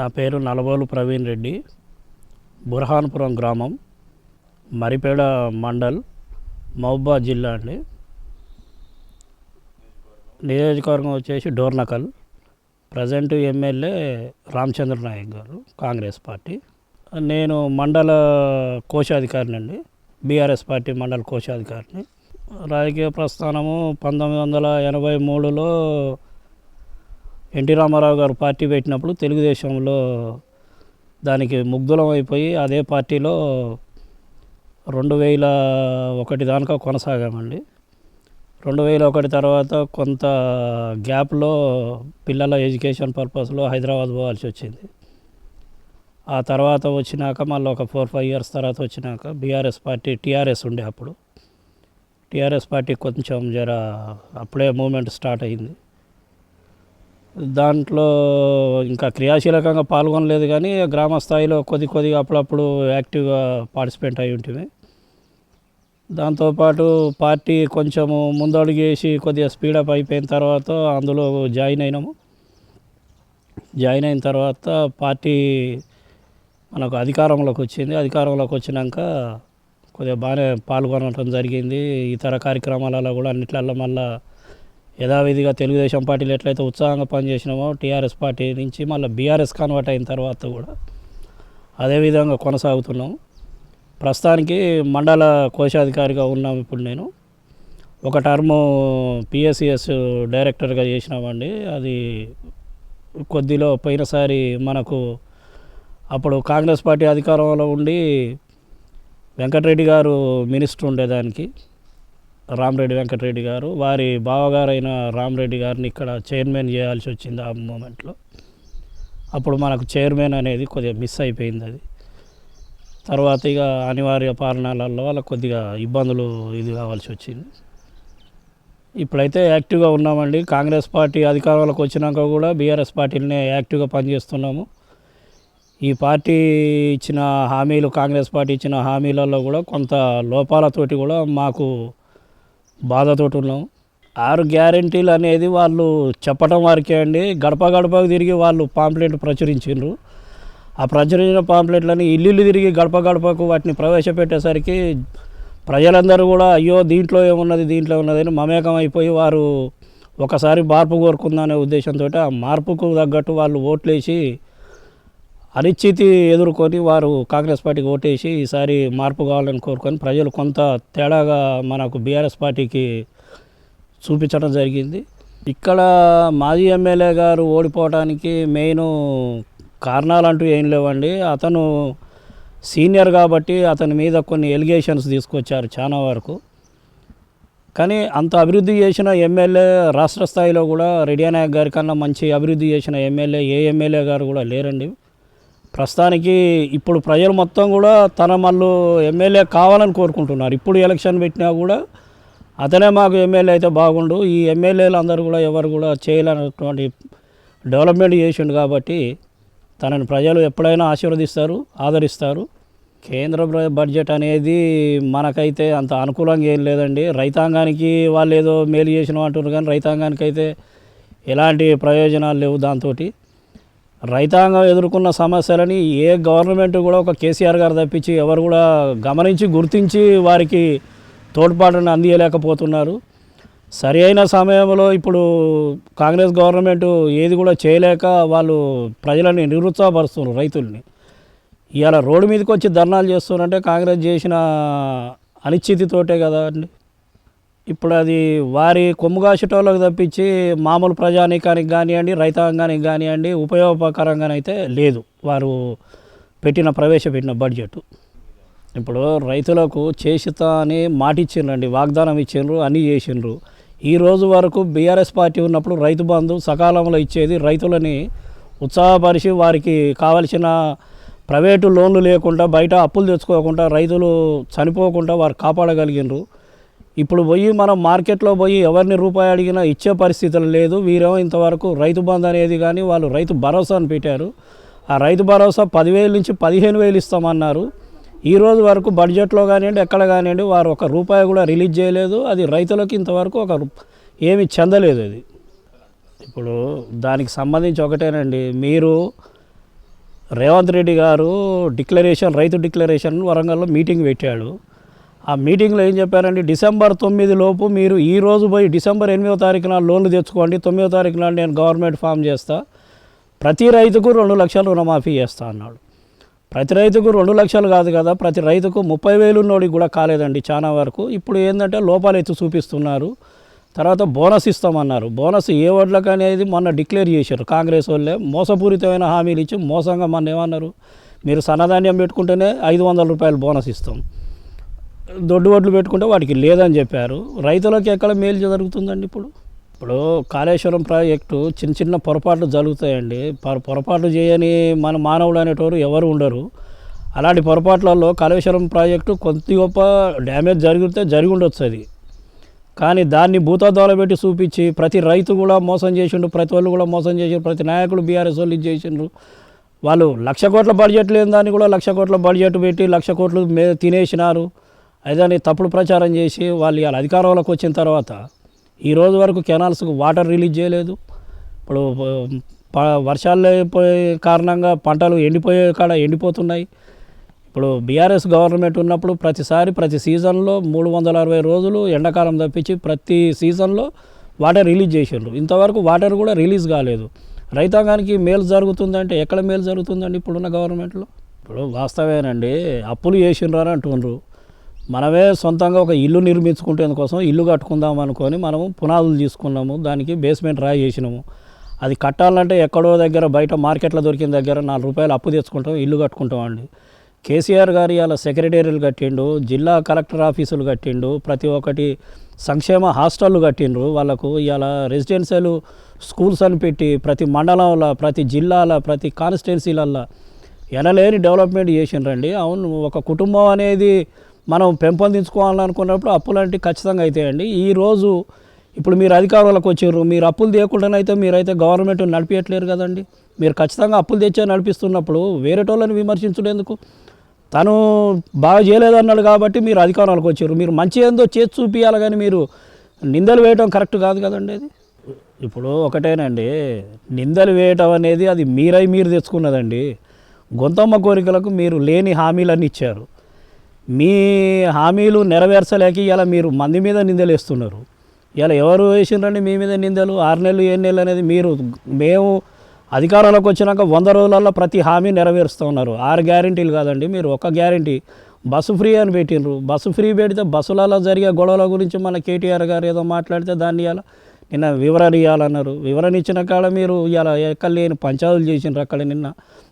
నా పేరు నలబోలు ప్రవీణ్ రెడ్డి. బుర్హాన్పురం గ్రామం. మరిపేడ మండల్ మహబూబాద్ జిల్లా అండి. నియోజకవర్గం వచ్చేసి డోర్నకల్. ప్రజెంట్ ఎమ్మెల్యే రామచంద్ర నాయక్ గారు కాంగ్రెస్ పార్టీ. నేను మండల కోశాధికారిని అండి. బీఆర్ఎస్ పార్టీ మండల కోశాధికారిని. రాజకీయ ప్రస్థానము పంతొమ్మిది వందల ఎనభై మూడులో ఎన్టీ రామారావు గారు పార్టీ పెట్టినప్పుడు తెలుగుదేశంలో దానికి ముగ్ధులం అయిపోయి అదే పార్టీలో రెండు వేల ఒకటి దానికా కొనసాగామండి. రెండు వేల ఒకటి తర్వాత కొంత గ్యాప్లో పిల్లల ఎడ్యుకేషన్ పర్పస్లో హైదరాబాద్ పోవాల్సి వచ్చింది. ఆ తర్వాత వచ్చినాక మళ్ళీ ఒక ఫోర్ ఫైవ్ ఇయర్స్ తర్వాత వచ్చినాక బీఆర్ఎస్ పార్టీ టీఆర్ఎస్ ఉండే అప్పుడు. టీఆర్ఎస్ పార్టీ కొంచెం జర అప్పుడే మూమెంట్ స్టార్ట్ అయింది. దాంట్లో ఇంకా క్రియాశీలకంగా పాల్గొనలేదు కానీ గ్రామ స్థాయిలో కొద్ది కొద్దిగా అప్పుడప్పుడు యాక్టివ్గా పార్టిసిపేట్ అయి ఉంటుంది దాంతోపాటు పార్టీ కొంచెము ముందడుగేసి కొద్దిగా స్పీడప్ అయిపోయిన తర్వాత అందులో జాయిన్ అయినాము. జాయిన్ అయిన తర్వాత పార్టీ మనకు అధికారంలోకి వచ్చింది. అధికారంలోకి వచ్చినాక కొద్దిగా బాగానే పాల్గొనడం జరిగింది. ఇతర కార్యక్రమాలలో కూడా అన్నిట్లలో మళ్ళీ యథావిధిగా తెలుగుదేశం పార్టీలు ఎట్లయితే ఉత్సాహంగా పనిచేసినామో టీఆర్ఎస్ పార్టీ నుంచి మళ్ళీ బీఆర్ఎస్ కన్వర్ట్ అయిన తర్వాత కూడా అదేవిధంగా కొనసాగుతున్నాం ప్రస్తుతానికి మండల కోశాధికారిగా ఉన్నాం ఇప్పుడు నేను. ఒక టర్ము పిఎస్సిఎస్ డైరెక్టర్గా చేసినామండి. అది కొద్దిలో పోయినసారి మనకు అప్పుడు కాంగ్రెస్ పార్టీ అధికారంలో ఉండి వెంకటరెడ్డి గారు మినిస్టర్ ఉండేదానికి. రామరెడ్డి వెంకటరెడ్డి గారు వారి బావగారైన రామరెడ్డి గారిని ఇక్కడ చైర్మన్ చేయాల్సి వచ్చింది ఆ మూమెంట్లో. అప్పుడు మనకు చైర్మన్ అనేది కొద్దిగా మిస్ అయిపోయింది అది. తర్వాత ఇక అనివార్య కారణాలలో వాళ్ళ కొద్దిగా ఇబ్బందులు ఇది కావాల్సి వచ్చింది. ఇప్పుడైతే యాక్టివ్గా ఉన్నామండి. కాంగ్రెస్ పార్టీ అధికారంలోకి వచ్చినాక కూడా బీఆర్ఎస్ పార్టీలనే యాక్టివ్గా పనిచేస్తున్నాము. ఈ పార్టీ ఇచ్చిన హామీలు కాంగ్రెస్ పార్టీ ఇచ్చిన హామీలలో కూడా కొంత లోపాలతోటి కూడా మాకు బాధతోటి ఉన్నాం ఆరు గ్యారంటీలు అనేది వాళ్ళు చెప్పడం వారికే అండి. గడప గడపకు తిరిగి వాళ్ళు పాంప్లెట్ ప్రచురించిండ్రు. ఆ ప్రచురించిన పాంప్లెట్లని ఇల్లు తిరిగి గడప గడపకు వాటిని ప్రవేశపెట్టేసరికి ప్రజలందరూ కూడా అయ్యో దీంట్లో ఏమున్నది దీంట్లో ఉన్నది అని మమేకం అయిపోయి వారు ఒకసారి మార్పు కోరుకుందనే ఉద్దేశంతో ఆ మార్పుకు తగ్గట్టు వాళ్ళు ఓట్లేసి అనిశ్చితి ఎదుర్కొని వారు కాంగ్రెస్ పార్టీకి ఓటేసి ఈసారి మార్పు కావాలని కోరుకొని ప్రజలు కొంత తేడాగా మనకు బీఆర్ఎస్ పార్టీకి చూపించడం జరిగింది. ఇక్కడ మాజీ ఎమ్మెల్యే గారు ఓడిపోవడానికి మెయిన్ కారణాలు అంటూ ఏం లేవండి. అతను సీనియర్ కాబట్టి అతని మీద కొన్ని ఎలిగేషన్స్ తీసుకొచ్చారు చాలా వరకు. కానీ అంత అభివృద్ధి చేసిన ఎమ్మెల్యే రాష్ట్ర స్థాయిలో కూడా రెడ్డి నాయక్ గారి కన్నా మంచి అభివృద్ధి చేసిన ఎమ్మెల్యే ఏ ఎమ్మెల్యే గారు కూడా లేరండి. ప్రస్తుతానికి ఇప్పుడు ప్రజలు మొత్తం కూడా తన మళ్ళు ఎమ్మెల్యే కావాలని కోరుకుంటున్నారు. ఇప్పుడు ఎలక్షన్ పెట్టినా కూడా అతనే మాకు ఎమ్మెల్యే అయితే బాగుండు. ఈ ఎమ్మెల్యేలు అందరూ కూడా ఎవరు కూడా చేయలేనటువంటి డెవలప్మెంట్ చేసిండు కాబట్టి తనని ప్రజలు ఎప్పుడైనా ఆశీర్వదిస్తారు ఆదరిస్తారు. కేంద్ర బడ్జెట్ అనేది మనకైతే అంత అనుకూలంగా ఏం లేదండి. రైతాంగానికి వాళ్ళు ఏదో మేలు చేసిన అంటున్నారు కానీ రైతాంగానికి అయితే ఎలాంటి ప్రయోజనాలు లేవు దాంతో రైతాంగం ఎదుర్కొన్న సమస్యలని ఏ గవర్నమెంట్ కూడా ఒక కేసీఆర్ గారు తప్పించి ఎవరు కూడా గమనించి గుర్తించి వారికి తోడ్పాటును అందియలేకపోతున్నారు. సరి అయిన సమయంలో ఇప్పుడు కాంగ్రెస్ గవర్నమెంట్ ఏది కూడా చేయలేక వాళ్ళు ప్రజలని నిరుత్సాహపరుస్తున్నారు రైతుల్ని. ఇవాళ రోడ్డు మీదకి వచ్చి ధర్నాలు చేస్తున్నారంటే కాంగ్రెస్ చేసిన అనిశ్చితితోటే కదా అండి. ఇప్పుడు అది వారి కొమ్ముగాసేటోళ్ళకి తప్పించి మామూలు ప్రజానీకానికి కానివ్వండి రైతాంగానికి కానివ్వండి ఉపయోగకరంగానైతే లేదు. వారు పెట్టిన ప్రవేశపెట్టిన బడ్జెట్. ఇప్పుడు రైతులకు చేసితా అని మాటిచ్చిండ్రండి వాగ్దానం ఇచ్చిండ్రు అన్నీ చేసిండ్రు. ఈ రోజు వరకు బీఆర్ఎస్ పార్టీ ఉన్నప్పుడు రైతు బంధు సకాలంలో ఇచ్చేది రైతులని ఉత్సాహపరిచి వారికి కావలసిన ప్రైవేటు లోన్లు లేకుండా బయట అప్పులు తెచ్చుకోకుండా రైతులు చనిపోకుండా వారు కాపాడగలిగినరు ఇప్పుడు పోయి మనం మార్కెట్లో పోయి ఎవరిని రూపాయి అడిగినా ఇచ్చే పరిస్థితులు లేదు. వీరేమో ఇంతవరకు రైతు బంధు అనేది కానీ వాళ్ళు రైతు భరోసా అని పెట్టారు. ఆ రైతు భరోసా పదివేలు నుంచి పదిహేను వేలు ఇస్తామన్నారు. ఈ రోజు వరకు బడ్జెట్లో కానివ్వండి ఎక్కడ కానివ్వండి వారు ఒక రూపాయి కూడా రిలీజ్ చేయలేదు. అది రైతులకు ఇంతవరకు ఒక ఏమి చెందలేదు అది. ఇప్పుడు దానికి సంబంధించి ఒకటేనండి మీరు రేవంత్ రెడ్డి గారు డిక్లరేషన్ రైతు డిక్లరేషన్ వరంగల్లో మీటింగ్ పెట్టాడు. ఆ మీటింగ్లో ఏం చెప్పారంటే డిసెంబర్ తొమ్మిది లోపు మీరు ఈ రోజు పోయి డిసెంబర్ ఎనిమిదో తారీఖున లోన్లు తెచ్చుకోండి. తొమ్మిదో తారీఖున నేను గవర్నమెంట్ ఫామ్ చేస్తా. ప్రతి రైతుకు రెండు లక్షలు రుణమాఫీ చేస్తా అన్నాడు. ప్రతి రైతుకు రెండు లక్షలు కాదు కదా ప్రతి రైతుకు ముప్పై వేలు ఉన్నోడికి కూడా కాలేదండి చాలా వరకు. ఇప్పుడు ఏంటంటే లోపాలు ఎత్తి చూపిస్తున్నారు. తర్వాత బోనస్ ఇస్తామన్నారు. బోనస్ ఏ ఓట్లకు అనేది మొన్న డిక్లేర్ చేశారు కాంగ్రెస్ వాళ్ళే. మోసపూరితమైన హామీలు ఇచ్చి మోసంగా మొన్న ఏమన్నారు? మీరు సన్నధాన్యం పెట్టుకుంటేనే ఐదు వందల రూపాయలు బోనస్ ఇస్తాం. దొడ్డు వడ్లు పెట్టుకుంటే వాటికి లేదని చెప్పారు. రైతులకు ఎక్కడ మేలు జరుగుతుందండి ఇప్పుడు? ఇప్పుడు కాళేశ్వరం ప్రాజెక్టు చిన్న చిన్న పొరపాట్లు జరుగుతాయండి. పొరపాట్లు చేయని మన మానవుడు అనేటోరు ఎవరు ఉండరు. అలాంటి పొరపాట్లలో కాళేశ్వరం ప్రాజెక్టు కొద్ది గొప్ప డ్యామేజ్ జరిగితే జరిగి ఉండొచ్చు అది. కానీ దాన్ని భూతద్వాల పెట్టి చూపించి ప్రతి రైతు కూడా మోసం చేసిండు ప్రతి వాళ్ళు కూడా మోసం చేసిండు ప్రతి నాయకులు బీఆర్ఎస్ వాళ్ళు ఇది చేసిండ్రు. వాళ్ళు లక్ష కోట్ల బడ్జెట్ లేని దాన్ని కూడా లక్ష కోట్ల బడ్జెట్ పెట్టి లక్ష కోట్లు మే తినేసినారు. అదే తప్పుడు ప్రచారం చేసి వాళ్ళు ఇవాళ అధికారంలోకి వచ్చిన తర్వాత ఈ రోజు వరకు కెనాల్స్కు వాటర్ రిలీజ్ చేయలేదు. ఇప్పుడు వర్షాలు లేకపోయే కారణంగా పంటలు ఎండిపోయే కాడ ఎండిపోతున్నాయి. ఇప్పుడు బీఆర్ఎస్ గవర్నమెంట్ ఉన్నప్పుడు ప్రతిసారి ప్రతి సీజన్లో మూడు వందల అరవై రోజులు ఎండాకాలం తప్పించి ప్రతి సీజన్లో వాటర్ రిలీజ్ చేసిండ్రు. ఇంతవరకు వాటర్ కూడా రిలీజ్ కాలేదు. రైతాంగానికి మేలు జరుగుతుందంటే ఎక్కడ మేలు జరుగుతుందండి ఇప్పుడున్న గవర్నమెంట్లో? ఇప్పుడు వాస్తవేనండి అప్పులు చేసిండ్రు అని అంటుండ్రు. మనమే సొంతంగా ఒక ఇల్లు నిర్మించుకుంటేందుకోసం ఇల్లు కట్టుకుందాం అనుకొని మనము పునాదులు తీసుకున్నాము దానికి బేస్మెంట్ రాయి చేసినాము అది కట్టాలంటే ఎక్కడో దగ్గర బయట మార్కెట్లో దొరికిన దగ్గర నాలుగు రూపాయలు అప్పు తెచ్చుకుంటాం ఇల్లు కట్టుకుంటాం అండి. కేసీఆర్ గారు ఇలా సెక్రటేరియలు కట్టిండు జిల్లా కలెక్టర్ ఆఫీసులు కట్టిండు ప్రతి ఒక్కటి సంక్షేమ హాస్టళ్ళు కట్టిండ్రు. వాళ్ళకు ఇలా రెసిడెన్షియల్ స్కూల్స్ అని పెట్టి ప్రతి మండలంలో ప్రతి జిల్లాల ప్రతి కాన్స్టిట్యున్సీలల్లో ఎనలేని డెవలప్మెంట్ చేసిండ్రండి. అవును ఒక కుటుంబం అనేది మనం పెంపొందించుకోవాలనుకున్నప్పుడు అప్పులు అంటే ఖచ్చితంగా అవుతాయండి ఈరోజు ఇప్పుడు మీరు అధికారంలోకి వచ్చారు మీరు అప్పులు తీయకుండానైతే మీరైతే గవర్నమెంట్ నడిపించట్లేరు కదండి. మీరు ఖచ్చితంగా అప్పులు తెచ్చే నడిపిస్తున్నప్పుడు వేరేటోళ్ళని విమర్శించడేందుకు? తను బాగా చేయలేదన్నాడు కాబట్టి మీరు అధికారంలోకి వచ్చారు. మీరు మంచి ఏందో చేసి చూపించాలి కానీ మీరు నిందలు వేయటం కరెక్ట్ కాదు కదండి అది. ఇప్పుడు ఒకటేనండి నిందలు వేయటం అనేది అది మీరై మీరు తెచ్చుకున్నదండి. గొంతమ్మ కోరికలకు మీరు లేని హామీలన్నీ ఇచ్చారు. మీ హామీలు నెరవేర్చలేక ఇలా మీరు మంది మీద నిందలు వేస్తున్నారు ఇలా ఎవరు వేసిండ్రండి మీ మీద నిందలు? ఆరు నెలలు ఏడు నెలలు అనేది మీరు మేము అధికారంలోకి వచ్చినాక వంద రోజులలో ప్రతి హామీ నెరవేరుస్తూ ఉన్నారు. ఆరు గ్యారెంటీలు కాదండి మీరు ఒక గ్యారెంటీ. బస్సు ఫ్రీ అని పెట్టిండ్రు. బస్సు ఫ్రీ పెడితే బస్సులలో జరిగే గొడవల గురించి మన కేటీఆర్ గారు ఏదో మాట్లాడితే దాన్ని ఇలా నిన్న వివరణ ఇవ్వాలన్నారు వివరణ ఇచ్చిన కాడ మీరు ఇలా ఎక్కడ లేని పంచాయతీలు చేసిండ్రు అక్కడ నిన్న.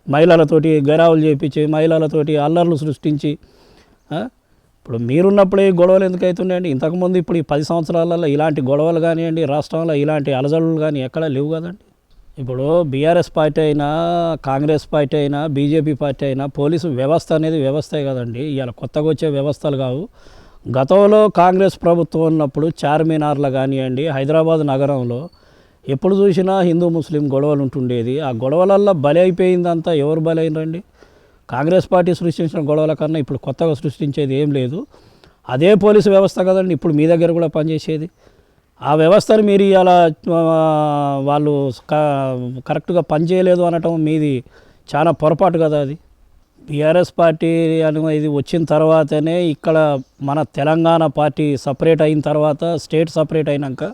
మహిళలతోటి గరావులు చేపించి మహిళలతోటి అల్లర్లు సృష్టించి ఇప్పుడు మీరున్నప్పుడే ఈ గొడవలు ఎందుకు అవుతున్నాయండి ఇంతకుముందు ఇప్పుడు ఈ పది సంవత్సరాలలో ఇలాంటి గొడవలు కానివ్వండి రాష్ట్రంలో ఇలాంటి అలజడులు కానీ ఎక్కడా లేవు కదండి. ఇప్పుడు బీఆర్ఎస్ పార్టీ అయినా కాంగ్రెస్ పార్టీ అయినా బీజేపీ పార్టీ అయినా పోలీసు వ్యవస్థ అనేది వ్యవస్థే కదండి. ఇవాళ కొత్తగా వచ్చే వ్యవస్థలు కావు. గతంలో కాంగ్రెస్ ప్రభుత్వం ఉన్నప్పుడు చార్మినార్లో కానివ్వండి హైదరాబాద్ నగరంలో ఎప్పుడు చూసినా హిందూ ముస్లిం గొడవలు ఉంటుండేది. ఆ గొడవలల్లో బలి అయిపోయిందంతా ఎవరు బలైనరండి కాంగ్రెస్ పార్టీ సృష్టించిన గొడవల కన్నా ఇప్పుడు కొత్తగా సృష్టించేది ఏం లేదు. అదే పోలీసు వ్యవస్థ కదండి ఇప్పుడు మీ దగ్గర కూడా పనిచేసేది. ఆ వ్యవస్థను మీరు ఇలా వాళ్ళు కరెక్ట్గా పనిచేయలేదు అనటం మీది చాలా పొరపాటు కదా అది. బీఆర్ఎస్ పార్టీ అని ఇది వచ్చిన తర్వాతనే ఇక్కడ మన తెలంగాణ పార్టీ సపరేట్ అయిన తర్వాత స్టేట్ సపరేట్ అయినాక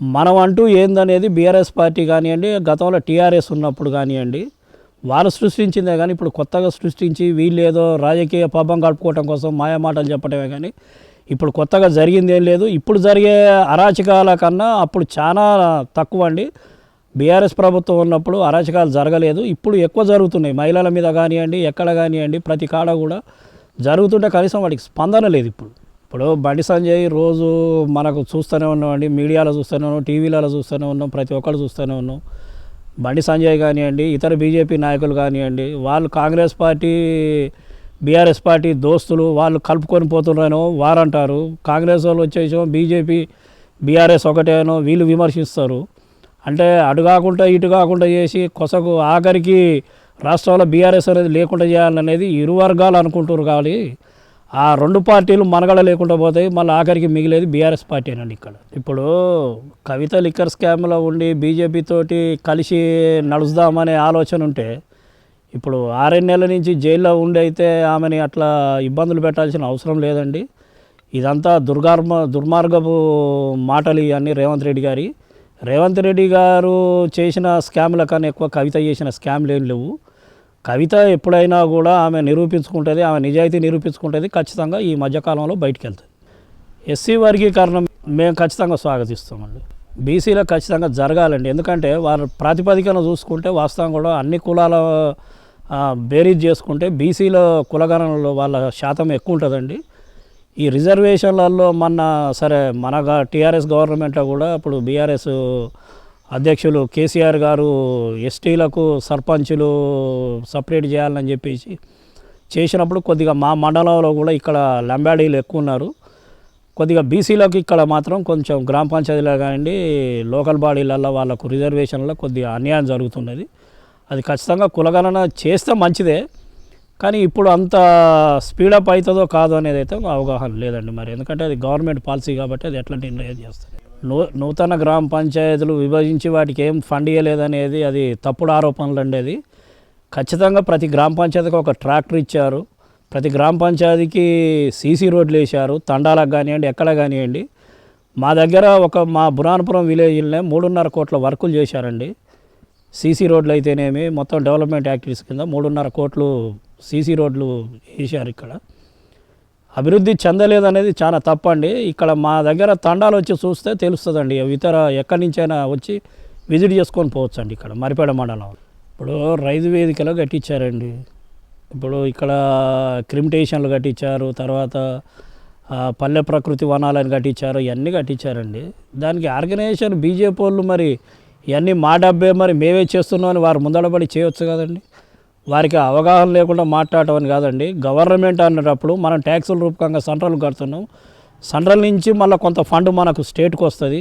మనం అంటూ ఏందనేది బీఆర్ఎస్ పార్టీ కానివ్వండి గతంలో టీఆర్ఎస్ ఉన్నప్పుడు కానివ్వండి వారు సృష్టించిందే కానీ ఇప్పుడు కొత్తగా సృష్టించి వీళ్ళు ఏదో రాజకీయ పాపం గడుపుకోవటం కోసం మాయా మాటలు చెప్పడమే కానీ ఇప్పుడు కొత్తగా జరిగింది ఏం లేదు. ఇప్పుడు జరిగే అరాచకాల కన్నా అప్పుడు చాలా తక్కువ అండి. బీఆర్ఎస్ ప్రభుత్వం ఉన్నప్పుడు అరాచకాలు జరగలేదు. ఇప్పుడు ఎక్కువ జరుగుతున్నాయి. మహిళల మీద కానివ్వండి ఎక్కడ కానివ్వండి ప్రతి కాడ కూడా జరుగుతుంటే కనీసం వాటికి స్పందన లేదు ఇప్పుడు. ఇప్పుడు బండి సంజయ్ రోజు మనకు చూస్తూనే ఉన్నామండి మీడియాలో చూస్తూనే ఉన్నాం టీవీలలో చూస్తూనే ఉన్నాం ప్రతి ఒక్కరు చూస్తూనే ఉన్నాం. బండి సంజయ్ కానివ్వండి ఇతర బీజేపీ నాయకులు కానివ్వండి వాళ్ళు కాంగ్రెస్ పార్టీ బీఆర్ఎస్ పార్టీ దోస్తులు వాళ్ళు కలుపుకొని పోతున్నారనో వారంటారు. కాంగ్రెస్ వాళ్ళు వచ్చేసో బీజేపీ బీఆర్ఎస్ ఒకటేనో వీళ్ళు విమర్శిస్తారు. అంటే అటు కాకుండా ఇటు కాకుండా చేసి కొసకు ఆఖరికి రాష్ట్రంలో బీఆర్ఎస్ అనేది లేకుండా చేయాలనేది ఇరు వర్గాలు అనుకుంటారు కానీ ఆ రెండు పార్టీలు మనగడ లేకుండా పోతాయి. మళ్ళీ ఆఖరికి మిగిలేది బీఆర్ఎస్ పార్టీనండి ఇక్కడ ఇప్పుడు కవిత లిక్కర్ స్కామ్లో ఉండి బీజేపీతోటి కలిసి నడుస్తామనే ఆలోచన ఉంటే ఇప్పుడు ఆరేడు నెలల నుంచి జైల్లో ఉండి అయితే ఆమెని అట్లా ఇబ్బందులు పెట్టాల్సిన అవసరం లేదండి. ఇదంతా దుర్గార్మ దుర్మార్గపు మాటలు ఇవన్నీ రేవంత్ రెడ్డి గారి. రేవంత్ రెడ్డి గారు చేసిన స్కామ్ల కన్నా ఎక్కువ కవిత చేసిన స్కామ్లు ఏం లేవు. కవిత ఎప్పుడైనా కూడా ఆమె నిరూపించుకుంటుంది ఆమె నిజాయితీ నిరూపించుకుంటుంది ఖచ్చితంగా ఈ మధ్యకాలంలో బయటికి వెళ్తుంది ఎస్సీ వర్గీకరణ మేము ఖచ్చితంగా స్వాగతిస్తామండి బీసీలో ఖచ్చితంగా జరగాలండి. ఎందుకంటే వారి ప్రాతిపదికన చూసుకుంటే వాస్తవం కూడా అన్ని కులాల బేరీజ్ చేసుకుంటే బీసీలో కులగణనలో వాళ్ళ శాతం ఎక్కువ ఉంటుందండి. ఈ రిజర్వేషన్లలో మొన్న సరే మన టీఆర్ఎస్ గవర్నమెంట్లో కూడా ఇప్పుడు బీఆర్ఎస్ అధ్యక్షులు కేసీఆర్ గారు ఎస్టీలకు సర్పంచులు సపరేట్ చేయాలని చెప్పేసి చేసినప్పుడు కొద్దిగా మా మండలంలో కూడా ఇక్కడ లంబాడీలు ఎక్కువ ఉన్నారు. కొద్దిగా బీసీలకు ఇక్కడ మాత్రం కొంచెం గ్రామ పంచాయతీలో కానివ్వండి లోకల్ బాడీలలో వాళ్ళకు రిజర్వేషన్లో కొద్దిగా అన్యాయం జరుగుతున్నది. అది ఖచ్చితంగా కులగణన చేస్తే మంచిదే కానీ ఇప్పుడు అంత స్పీడప్ అవుతుందో కాదో అనేది అయితే అవగాహన లేదండి మరి. ఎందుకంటే అది గవర్నమెంట్ పాలసీ కాబట్టి అది ఎట్లా నిర్ణయం చేస్తుంది నూ నూతన గ్రామ పంచాయతీలు విభజించి వాటికి ఏం ఫండ్ ఇవ్వలేదనేది అది తప్పుడు ఆరోపణలు అండి అది ఖచ్చితంగా ప్రతి గ్రామ పంచాయతీకి ఒక ట్రాక్టర్ ఇచ్చారు. ప్రతి గ్రామ పంచాయతీకి సీసీ రోడ్లు వేశారు. తండాలకు కానివ్వండి ఎక్కడ కానివ్వండి. మా దగ్గర ఒక మా బురానపురం విలేజ్లోనే మూడున్నర కోట్ల వర్కులు చేశారండి. సీసీ రోడ్లు అయితేనేమి మొత్తం డెవలప్మెంట్ యాక్టివిటీస్ కింద మూడున్నర కోట్లు సీసీ రోడ్లు వేశారు ఇక్కడ. అభివృద్ధి చెందలేదు అనేది చాలా తప్పండి. ఇక్కడ మా దగ్గర తండాలు వచ్చి చూస్తే తెలుస్తుందండి. ఇతర ఎక్కడి నుంచైనా వచ్చి విజిట్ చేసుకొని పోవచ్చండి ఇక్కడ మరిపేడ మండలం. ఇప్పుడు రైతు వేదికలో కట్టించారండి. ఇప్పుడు ఇక్కడ క్రిమిటేషన్లు కట్టించారు తర్వాత పల్లె ప్రకృతి వనాలని కట్టించారు ఇవన్నీ కట్టించారండి. దానికి ఆర్గనైజేషన్ బీజేపీ వాళ్ళు మరి ఇవన్నీ మా డబ్బే మరి మేమే చేస్తున్నాం అని వారు ముందడబడి చేయొచ్చు కదండి. వారికి అవగాహన లేకుండా మాట్లాడటం అని కాదండి. గవర్నమెంట్ అన్నప్పుడు మనం ట్యాక్సుల రూపకంగా సెంట్రల్ కడుతున్నాం. సెంట్రల్ నుంచి మళ్ళీ కొంత ఫండ్ మనకు స్టేట్కి వస్తుంది.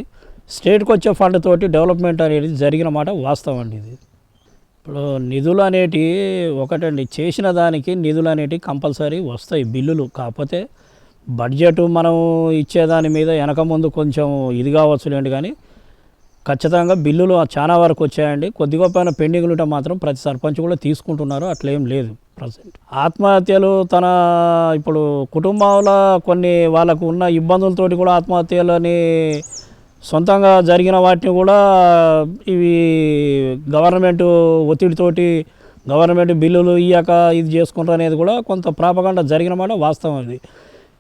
స్టేట్కి వచ్చే ఫండ్ తోటి డెవలప్మెంట్ అనేది జరిగిన మాట వాస్తవం అండి ఇది. ఇప్పుడు నిధులు అనేటివి ఒకటండి. చేసిన దానికి నిధులు అనేటివి కంపల్సరీ వస్తాయి బిల్లులు. కాకపోతే బడ్జెట్ మనం ఇచ్చేదాని మీద వెనక ముందు కొంచెం ఇది కావచ్చు లేండి కానీ ఖచ్చితంగా బిల్లులు చాలా వరకు వచ్చాయండి. కొద్ది గొప్ప పెండింగ్లు ఉంటే మాత్రం ప్రతి సర్పంచ్ కూడా తీసుకుంటున్నారు. అట్లేం లేదు ప్రజెంట్. ఆత్మహత్యలు తన ఇప్పుడు కుటుంబంలో కొన్ని వాళ్ళకు ఉన్న ఇబ్బందులతోటి కూడా ఆత్మహత్యలని సొంతంగా జరిగిన వాటిని కూడా ఇవి గవర్నమెంట్ ఒత్తిడితోటి గవర్నమెంట్ బిల్లులు ఇయ్యాక ఇది చేసుకుంటారు అనేది కూడా కొంత ప్రాపగండ జరిగిన మాట వాస్తవం అది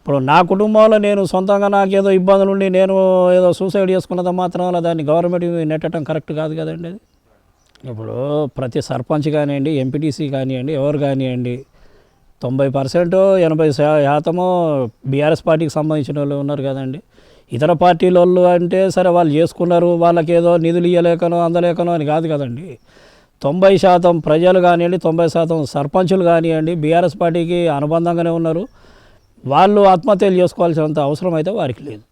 ఇప్పుడు నా కుటుంబంలో నేను సొంతంగా నాకు ఏదో ఇబ్బందులు ఉండి నేను ఏదో సూసైడ్ చేసుకున్నది మాత్రం దాన్ని గవర్నమెంట్ నెట్టడం కరెక్ట్ కాదు కదండి అది. ఇప్పుడు ప్రతి సర్పంచ్ కానివ్వండి ఎంపీటీసీ కానివ్వండి ఎవరు కానివ్వండి తొంభై పర్సెంట్ ఎనభై శాతము బీఆర్ఎస్ పార్టీకి సంబంధించిన వాళ్ళు ఉన్నారు కదండి. ఇతర పార్టీల వాళ్ళు అంటే సరే వాళ్ళు చేసుకున్నారు వాళ్ళకి ఏదో నిధులు ఇవ్వలేకనో అందలేకనో అని కాదు కదండి. తొంభై శాతం ప్రజలు కానివ్వండి తొంభై శాతం సర్పంచులు కానివ్వండి బీఆర్ఎస్ పార్టీకి అనుబంధంగానే ఉన్నారు. వాళ్ళు ఆత్మహత్యలు చేసుకోవాల్సినంత అవసరం అయితే వారికి లేదు.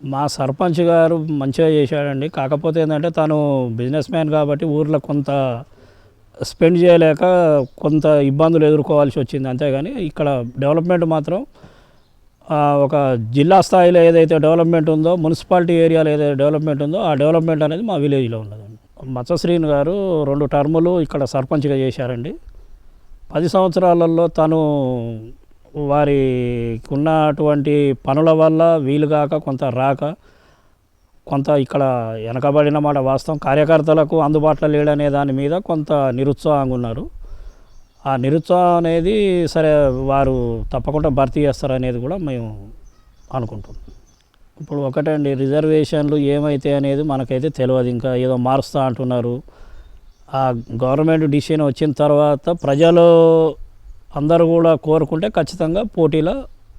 మా సర్పంచ్ గారు మంచిగా చేశాడండి. కాకపోతే ఏంటంటే తను బిజినెస్ మ్యాన్ కాబట్టి ఊర్లో కొంత స్పెండ్ చేయలేక కొంత ఇబ్బందులు ఎదుర్కోవాల్సి వచ్చింది. అంతేగాని ఇక్కడ డెవలప్మెంట్ మాత్రం ఒక జిల్లా స్థాయిలో ఏదైతే డెవలప్మెంట్ ఉందో మున్సిపాలిటీ ఏరియాలో ఏదైతే డెవలప్మెంట్ ఉందో ఆ డెవలప్మెంట్ అనేది మా విలేజ్లో ఉన్నదండి. మత్స్యశ్రీని గారు రెండు టర్ములు ఇక్కడ సర్పంచ్గా చేశారండి. పది సంవత్సరాలలో తను వారికి ఉన్నటువంటి పనుల వల్ల వీలు కాక కొంత రాక కొంత ఇక్కడ వెనకబడిన మాట వాస్తవం. కార్యకర్తలకు అందుబాటులో లేడనే దాని మీద కొంత నిరుత్సాహంగా ఉన్నారు. ఆ నిరుత్సాహం అనేది సరే వారు తప్పకుండా భర్తీ చేస్తారనేది కూడా మేము అనుకుంటున్నాం. ఇప్పుడు ఒకటండి రిజర్వేషన్లు ఏమైతే అనేది మనకైతే తెలియదు ఇంకా ఏదో మారుస్తా అంటున్నారు. ఆ గవర్నమెంట్ డిసిషన్ వచ్చిన తర్వాత ప్రజలు అందరూ కూడా కోరుకుంటే ఖచ్చితంగా పోటీలో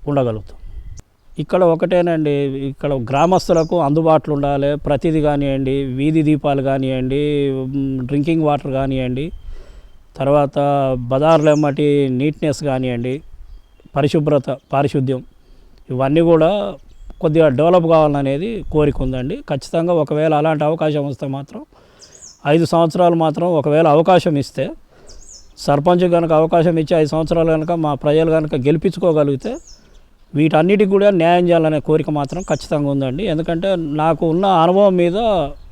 ఉండగలుగుతాం. ఇక్కడ ఒకటేనండి ఇక్కడ గ్రామస్తులకు అందుబాటులో ఉండాలి ప్రతిదీ కానివ్వండి వీధి దీపాలు కానివ్వండి డ్రింకింగ్ వాటర్ కానివ్వండి తర్వాత బజార్లు ఎమ్మటి నీట్నెస్ కానివ్వండి పరిశుభ్రత పారిశుద్ధ్యం ఇవన్నీ కూడా కొద్దిగా డెవలప్ కావాలనేది కోరిక ఉందండి. ఖచ్చితంగా ఒకవేళ అలాంటి అవకాశం వస్తే మాత్రం ఐదు సంవత్సరాలు మాత్రం ఒకవేళ అవకాశం ఇస్తే సర్పంచ్ కనుక అవకాశం ఇచ్చి ఐదు సంవత్సరాలు కనుక మా ప్రజలు కనుక గెలిపించుకోగలిగితే వీటన్నిటికి కూడా న్యాయం చేయాలనే కోరిక మాత్రం ఖచ్చితంగా ఉందండి. ఎందుకంటే నాకు ఉన్న అనుభవం మీద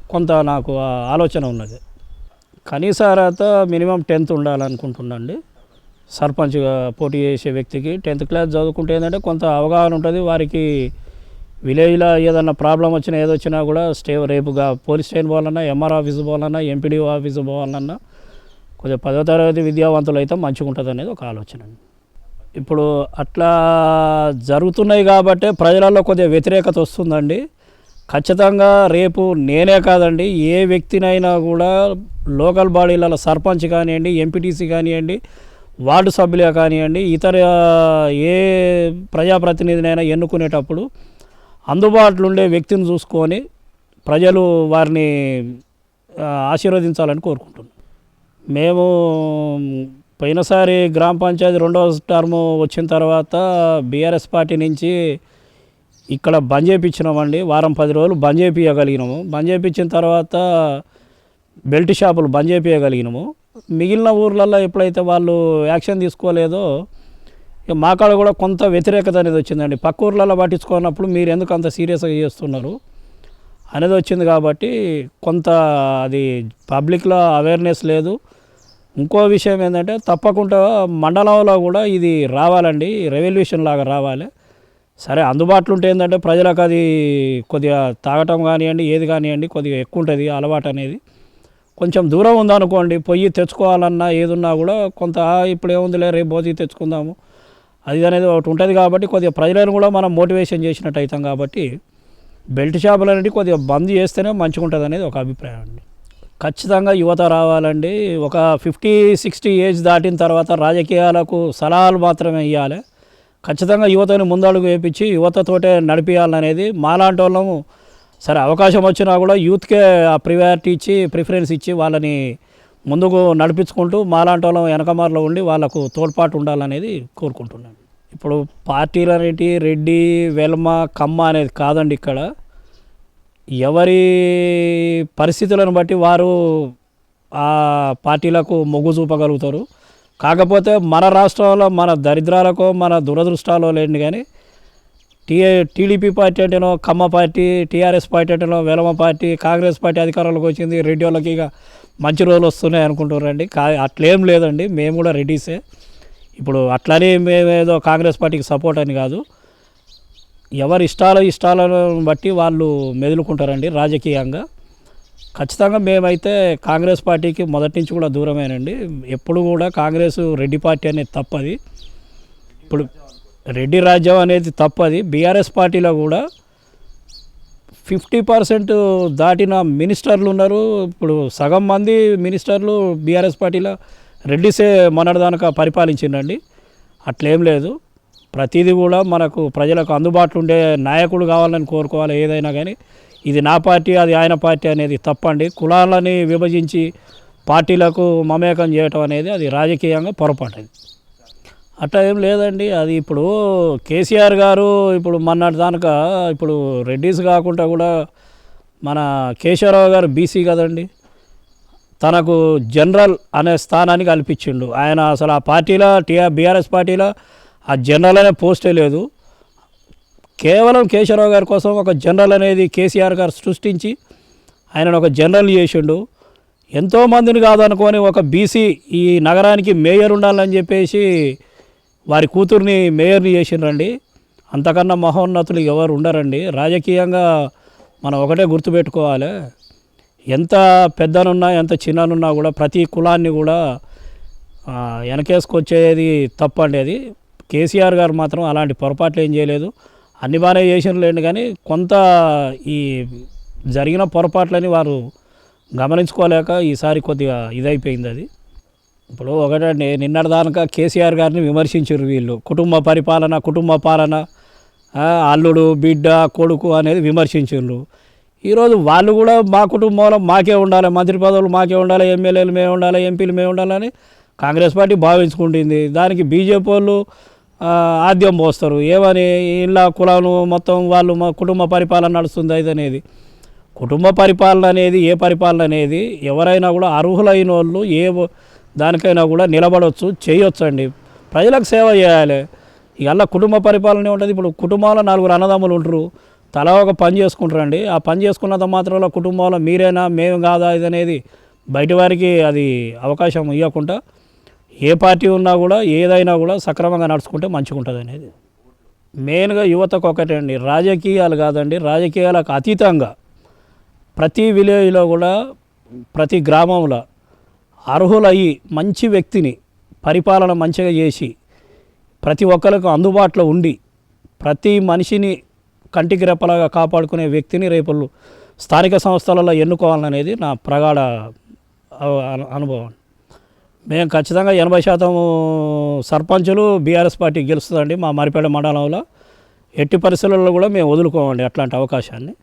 కొంత నాకు ఆలోచన ఉన్నది. కనీస అర్హత మినిమం టెన్త్ ఉండాలనుకుంటున్నాండి. సర్పంచ్గా పోటీ చేసే వ్యక్తికి టెన్త్ క్లాస్ చదువుకుంటే ఏంటంటే కొంత అవగాహన ఉంటుంది. వారికి విలేజ్లో ఏదన్నా ప్రాబ్లం వచ్చినా ఏదొచ్చినా కూడా స్టే రేపుగా పోలీస్ స్టేషన్ పోవాలన్నా ఎంఆర్ ఆఫీస్ పోవాలన్నా M P D O office పోవాలన్నా కొంచెం పదో తరగతి విద్యావంతులు అయితే మంచిగా ఉంటుంది అనేది ఒక ఆలోచన. ఇప్పుడు అట్లా జరుగుతున్నాయి కాబట్టి ప్రజలలో కొద్దిగా వ్యతిరేకత వస్తుందండి. ఖచ్చితంగా రేపు నేనే కాదండి ఏ వ్యక్తినైనా కూడా లోకల్ బాడీలలో సర్పంచ్ కానివ్వండి ఎంపీటీసీ కానివ్వండి వార్డు సభ్యులే కానివ్వండి ఇతర ఏ ప్రజాప్రతినిధినైనా ఎన్నుకునేటప్పుడు అందుబాటులో ఉండే వ్యక్తిని చూసుకొని ప్రజలు వారిని ఆశీర్వదించాలని కోరుకుంటున్నాను మేము పోయినసారి గ్రామ పంచాయతీ రెండవ టర్మ్ వచ్చిన తర్వాత బీఆర్ఎస్ పార్టీ నుంచి ఇక్కడ బంద్ చేయించినామండి వారం పది రోజులు బంద్ చేయించగలిగినాము బంద్ చేయించిన తర్వాత బెల్ట్ షాపులు బంద్ చేయించగలిగినాము మిగిలిన ఊర్లలో ఎప్పుడైతే వాళ్ళు యాక్షన్ తీసుకోలేదో ఇక మా కాడ కూడా కొంత వ్యతిరేకత అనేది వచ్చిందండి. పక్క ఊర్లలో పట్టించుకున్నప్పుడు మీరు ఎందుకు అంత సీరియస్గా చేస్తున్నారు అనేది వచ్చింది కాబట్టి కొంత అది పబ్లిక్లో అవేర్నెస్ లేదు. ఇంకో విషయం ఏంటంటే తప్పకుండా మండలంలో కూడా ఇది రావాలండి రెవల్యూషన్ లాగా రావాలి. సరే అందుబాటులో ఉంటే ఏంటంటే ప్రజలకు అది కొద్దిగా తాగటం కానివ్వండి ఏది కానివ్వండి కొద్దిగా ఎక్కువ ఉంటుంది అలవాటు అనేది. కొంచెం దూరం ఉందనుకోండి పొయ్యి తెచ్చుకోవాలన్నా ఏదున్నా కూడా కొంత ఇప్పుడు ఏముందిలే రేపు పోతే తెచ్చుకుందాము. అది అనేది ఒకటి ఉంటుంది కాబట్టి కొద్దిగా ప్రజలను కూడా మనం మోటివేషన్ చేసినట్టు అవుతాం కాబట్టి బెల్ట్ షాపులు అనేది కొద్దిగా బంద్ చేస్తేనే మంచిగా ఉంటుంది అనేది ఒక అభిప్రాయం అండి. ఖచ్చితంగా యువత రావాలండి. ఒక ఫిఫ్టీ సిక్స్టీ ఏజ్ దాటిన తర్వాత రాజకీయాలకు సలహాలు మాత్రమే ఇవ్వాలి ఖచ్చితంగా యువతని ముందడుగు వేపించి యువతతోటే నడిపించాలనేది మాలాంటి వాళ్ళము సరే అవకాశం వచ్చినా కూడా యూత్కే ఆ ప్రియారిటీ ఇచ్చి ప్రిఫరెన్స్ ఇచ్చి వాళ్ళని ముందుకు నడిపించుకుంటూ మాలాంటి వాళ్ళం వెనకమారలో ఉండి వాళ్ళకు తోడ్పాటు ఉండాలనేది కోరుకుంటున్నాను. ఇప్పుడు పార్టీలు అనేటి రెడ్డి వెల్మ కమ్మ అనేది కాదండి ఇక్కడ. ఎవరి పరిస్థితులను బట్టి వారు ఆ పార్టీలకు మొగ్గు చూపగలుగుతారు. కాకపోతే మన రాష్ట్రంలో మన దరిద్రాలకో మన దురదృష్టాలో లేండి కానీ టీ టీడీపీ పార్టీ అంటేనో కమ్మ పార్టీ టీఆర్ఎస్ పార్టీ అంటేనో వెలమ పార్టీ కాంగ్రెస్ పార్టీ అధికారంలోకి వచ్చింది. రెడ్డి ఇక మంచి రోజులు వస్తున్నాయి అనుకుంటున్నారండి. కా అట్లేం లేదండి. మేము కూడా రెడ్డిసే. ఇప్పుడు అట్లనే మేమేదో కాంగ్రెస్ పార్టీకి సపోర్ట్ అని కాదు. ఎవరి ఇష్టాల ఇష్టాలను బట్టి వాళ్ళు మెదులుకుంటారండి రాజకీయంగా. ఖచ్చితంగా మేమైతే కాంగ్రెస్ పార్టీకి మొదటి నుంచి కూడా దూరమేనండి. ఎప్పుడు కూడా కాంగ్రెస్ రెడ్డి పార్టీ అనేది తప్పది. ఇప్పుడు రెడ్డి రాజ్యం అనేది తప్పది. బీఆర్ఎస్ పార్టీలో కూడా ఫిఫ్టీ పర్సెంట్ దాటిన మినిస్టర్లు ఉన్నారు. ఇప్పుడు సగం మంది మినిస్టర్లు బీఆర్ఎస్ పార్టీలో రెడ్డిసే మొన్నటిదానక పరిపాలించిండండి అట్లేం లేదు. ప్రతిదీ కూడా మనకు ప్రజలకు అందుబాటులో ఉండే నాయకుడు కావాలని కోరుకోవాలి ఏదైనా కానీ. ఇది నా పార్టీ అది ఆయన పార్టీ అనేది తప్పండి. కులాలని విభజించి పార్టీలకు మమేకం చేయటం అనేది అది రాజకీయంగా పొరపాటు అట్లా ఏం లేదండి. అది ఇప్పుడు కేసీఆర్ గారు ఇప్పుడు మొన్నటి దానక ఇప్పుడు రెడ్డిస్ కాకుండా కూడా మన కేశవరావు గారు బీసీ కదండి. తనకు జనరల్ అనే స్థానాన్ని కల్పించిండు. ఆయన అసలు ఆ పార్టీలో టీఆర్ బీఆర్ఎస్ పార్టీలో ఆ జనరల్ అనే పోస్టే లేదు. కేవలం కేశవరావు గారి కోసం ఒక జనరల్ అనేది కేసీఆర్ గారు సృష్టించి ఆయనను ఒక జనరల్ చేసిండు. ఎంతోమందిని కాదనుకొని ఒక బీసీ ఈ నగరానికి మేయర్ ఉండాలని చెప్పేసి వారి కూతుర్ని మేయర్ని చేసిండ్రండి. అంతకన్నా మహోన్నతులు ఎవరు ఉండరండి. రాజకీయంగా మనం ఒకటే గుర్తుపెట్టుకోవాలి. ఎంత పెద్దనున్నా ఎంత చిన్ననున్నా కూడా ప్రతి కులాన్ని కూడా వెనకేసుకొచ్చేది తప్పండి అది. కేసీఆర్ గారు మాత్రం అలాంటి పొరపాట్లు ఏం చేయలేదు. అన్ని బాగానే చేసినలేండి కానీ కొంత ఈ జరిగిన పొరపాట్లని వారు గమనించుకోలేక ఈసారి కొద్దిగా ఇదైపోయింది అది. ఇప్పుడు ఒకటండి నిన్నటిదానక కేసీఆర్ గారిని విమర్శించారు వీళ్ళు. కుటుంబ పరిపాలన కుటుంబ పాలన అల్లుడు బిడ్డ కొడుకు అనేది విమర్శించారు ఈరోజు వాళ్ళు కూడా మా కుటుంబంలో మాకే ఉండాలి మంత్రి పదవులు మాకే ఉండాలి ఎమ్మెల్యేలు మేము ఉండాలి ఎంపీలు మేము ఉండాలని కాంగ్రెస్ పార్టీ భావించుకుంటుంది. దానికి బీజేపీ వాళ్ళు ఆద్యం పోస్తారు. ఏమని ఇలా కులాలు మొత్తం వాళ్ళు మా కుటుంబ పరిపాలన నడుస్తుంది ఇది అనేది కుటుంబ పరిపాలన అనేది ఏ పరిపాలన అనేది ఎవరైనా కూడా అర్హులైన వాళ్ళు ఏ దానికైనా కూడా నిలబడవచ్చు చేయొచ్చు అండి ప్రజలకు సేవ చేయాలి. ఇవల్ల కుటుంబ పరిపాలన ఉంటుంది ఇప్పుడు కుటుంబంలో నలుగురు అన్నదమ్ములు ఉంటారు తలా ఒక పని చేసుకుంటారండి. ఆ పని చేసుకున్నంత మాత్రంలో కుటుంబంలో మీరేనా మేము కాదా ఇది అనేది బయట వారికి అది అవకాశం ఇవ్వకుండా ఏ పార్టీ ఉన్నా కూడా ఏదైనా కూడా సక్రమంగా నడుచుకుంటే మంచిగా ఉంటుంది అనేది మెయిన్గా యువతకు ఒకటండి అండి రాజకీయాలు కాదండి రాజకీయాలకు అతీతంగా ప్రతి విలేజ్లో కూడా ప్రతి గ్రామంలో అర్హులయ్యి మంచి వ్యక్తిని పరిపాలన మంచిగా చేసి ప్రతి ఒక్కరికి అందుబాటులో ఉండి ప్రతి మనిషిని కంటికి రెప్పలాగా కాపాడుకునే వ్యక్తిని రేపు స్థానిక సంస్థలలో ఎన్నుకోవాలనేది నా ప్రగాఢ అను- అనుభవం మేము ఖచ్చితంగా ఎనభై శాతం సర్పంచులు బీఆర్ఎస్ పార్టీ గెలుస్తుందండి మా మరిపేట మండలంలో. ఎట్టి పరిస్థితుల్లో కూడా మేము వదులుకోమండి అట్లాంటి అవకాశాన్ని.